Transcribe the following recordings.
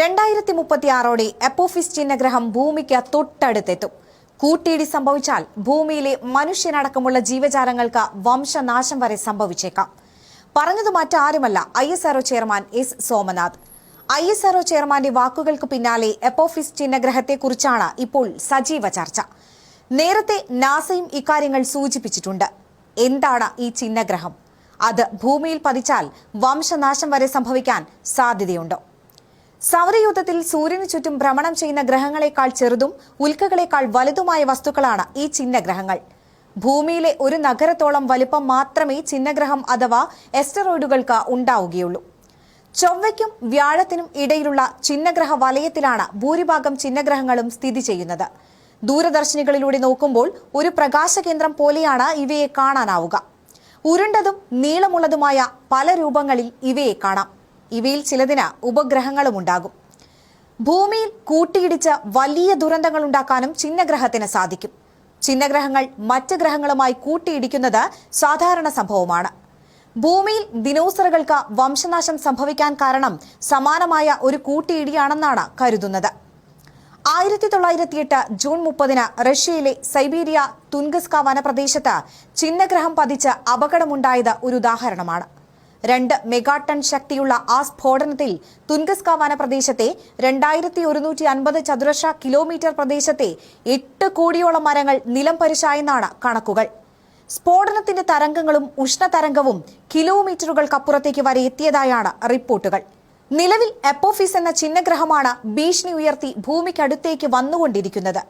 രണ്ടായിരത്തി മുപ്പത്തിയാറോടെ എപ്പോഫിസ് ചിഹ്നഗ്രഹം ഭൂമിക്ക് തൊട്ടടുത്തെത്തും. കൂട്ടിയിടി സംഭവിച്ചാൽ ഭൂമിയിലെ മനുഷ്യനടക്കമുള്ള ജീവജാലങ്ങൾക്ക് വംശനാശം വരെ സംഭവിച്ചേക്കാം. പറഞ്ഞത് മറ്റാരുമല്ല I S R O chairman S Somanath. I S R O ചെയർമാന്റെ വാക്കുകൾക്ക് പിന്നാലെ എപ്പോഫിസ് ചിഹ്നഗ്രഹത്തെക്കുറിച്ചാണ് ഇപ്പോൾ സജീവ ചർച്ച. നേരത്തെ നാസയും ഇക്കാര്യങ്ങൾ സൂചിപ്പിച്ചിട്ടുണ്ട്. എന്താണ് ഈ ചിഹ്നഗ്രഹം? അത് ഭൂമിയിൽ പതിച്ചാൽ വംശനാശം വരെ സംഭവിക്കാൻ സാധ്യതയുണ്ടോ? സൗരയൂഥത്തിൽ സൂര്യന് ചുറ്റും ഭ്രമണം ചെയ്യുന്ന ഗ്രഹങ്ങളെക്കാൾ ചെറുതും ഉൽക്കകളെക്കാൾ വലുതുമായ വസ്തുക്കളാണ് ഈ ചിഹ്നഗ്രഹങ്ങൾ. ഭൂമിയിലെ ഒരു നഗരത്തോളം വലുപ്പം മാത്രമേ ചിഹ്നഗ്രഹം അഥവാ എസ്റ്ററോയിഡുകൾക്ക് ഉണ്ടാവുകയുള്ളൂ. ചൊവ്വയ്ക്കും വ്യാഴത്തിനും ഇടയിലുള്ള ചിഹ്നഗ്രഹ വലയത്തിലാണ് ഭൂരിഭാഗം ചിഹ്നഗ്രഹങ്ങളും സ്ഥിതി ചെയ്യുന്നത്. ദൂരദർശിനികളിലൂടെ നോക്കുമ്പോൾ ഒരു പ്രകാശകേന്ദ്രം പോലെയാണ് ഇവയെ കാണാനാവുക. ഉരുണ്ടതും നീളമുള്ളതുമായ പല രൂപങ്ങളിൽ ഇവയെ കാണാം. ഇവയിൽ ചിലതിന് ഉപഗ്രഹങ്ങളും ഉണ്ടാകും. ഭൂമിയിൽ കൂട്ടിയിടിച്ച് വലിയ ദുരന്തങ്ങൾ ഉണ്ടാക്കാനും ചിഹ്നഗ്രഹത്തിന് സാധിക്കും. ചിഹ്നഗ്രഹങ്ങൾ മറ്റ് ഗ്രഹങ്ങളുമായി കൂട്ടിയിടിക്കുന്നത് സാധാരണ സംഭവമാണ്. ഭൂമിയിൽ ദിനോസറുകൾക്ക് വംശനാശം സംഭവിക്കാൻ കാരണം സമാനമായ ഒരു കൂട്ടിയിടിയാണെന്നാണ് കരുതുന്നത്. ആയിരത്തി തൊള്ളായിരത്തി എട്ട് ജൂൺ മുപ്പതിന് റഷ്യയിലെ സൈബീരിയ തുൻഗസ്ക വനപ്രദേശത്ത് ചിഹ്നഗ്രഹം പതിച്ച് അപകടമുണ്ടായത് ഒരു ഉദാഹരണമാണ്. രണ്ട് മെഗാടൺ ശക്തിയുള്ള ആ സ്ഫോടനത്തിൽ തുൻഗസ്ക വനപ്രദേശത്തെ രണ്ടായിരത്തി ഒരുന്നൂറ്റി അൻപത് ചതുരശ്ര കിലോമീറ്റർ പ്രദേശത്തെ എട്ട് കോടിയോളം മരങ്ങൾ നിലം പരിശായെന്നാണ് കണക്കുകൾ. സ്ഫോടനത്തിന്റെ തരംഗങ്ങളും ഉഷ്ണതരംഗവും കിലോമീറ്ററുകൾക്കപ്പുറത്തേക്ക് വരെ എത്തിയതായാണ് റിപ്പോർട്ടുകൾ. നിലവിൽ എപ്പോഫീസ് എന്ന ചിഹ്നഗ്രഹമാണ് ഭീഷണി ഉയർത്തി ഭൂമിക്കടുത്തേക്ക് വന്നുകൊണ്ടിരിക്കുന്നത്.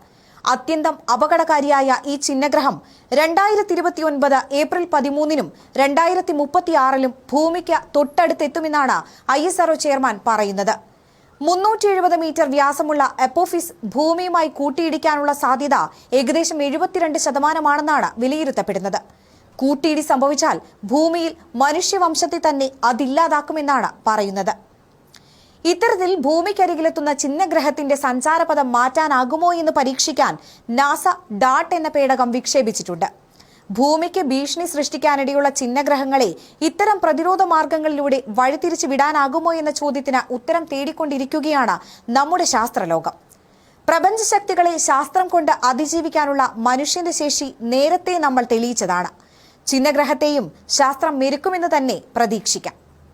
അത്യന്തം അപകടകാരിയായ ഈ ചിഹ്നഗ്രഹം രണ്ടായിരത്തി ഇരുപത്തിയൊൻപത് ഏപ്രിൽ പതിമൂന്നിനും രണ്ടായിരത്തി മുപ്പത്തിയാറിലും ഭൂമിക്ക് തൊട്ടടുത്തെത്തുമെന്നാണ് I S R O chairman പറയുന്നത്. മുന്നൂറ്റി എഴുപത് മീറ്റർ വ്യാസമുള്ള എപ്പോഫിസ് ഭൂമിയുമായി കൂട്ടിയിടിക്കാനുള്ള സാധ്യത ഏകദേശം എഴുപത്തിരണ്ട് ശതമാനമാണെന്നാണ് വിലയിരുത്തപ്പെടുന്നത്. കൂട്ടിയിടി സംഭവിച്ചാൽ ഭൂമിയിൽ മനുഷ്യവംശത്തെ തന്നെ അതില്ലാതാക്കുമെന്നാണ് പറയുന്നത്. ഇത്തരത്തിൽ ഭൂമിക്കരികിലെത്തുന്ന ചിഹ്നഗ്രഹത്തിന്റെ സഞ്ചാരപഥം മാറ്റാനാകുമോ എന്ന് പരീക്ഷിക്കാൻ നാസ ഡാട്ട് എന്ന പേടകം വിക്ഷേപിച്ചിട്ടുണ്ട്. ഭൂമിക്ക് ഭീഷണി സൃഷ്ടിക്കാനിടയുള്ള ചിഹ്നഗ്രഹങ്ങളെ ഇത്തരം പ്രതിരോധ മാർഗങ്ങളിലൂടെ വഴിതിരിച്ചു വിടാനാകുമോ എന്ന ചോദ്യത്തിന് ഉത്തരം തേടിക്കൊണ്ടിരിക്കുകയാണ് നമ്മുടെ ശാസ്ത്രലോകം. പ്രപഞ്ച ശക്തികളെ ശാസ്ത്രം കൊണ്ട് അതിജീവിക്കാനുള്ള മനുഷ്യന്റെ ശേഷി നേരത്തെ നമ്മൾ തെളിയിച്ചതാണ്. ചിഹ്നഗ്രഹത്തെയും ശാസ്ത്രം മെരുക്കുമെന്ന് തന്നെ പ്രതീക്ഷിക്കാം.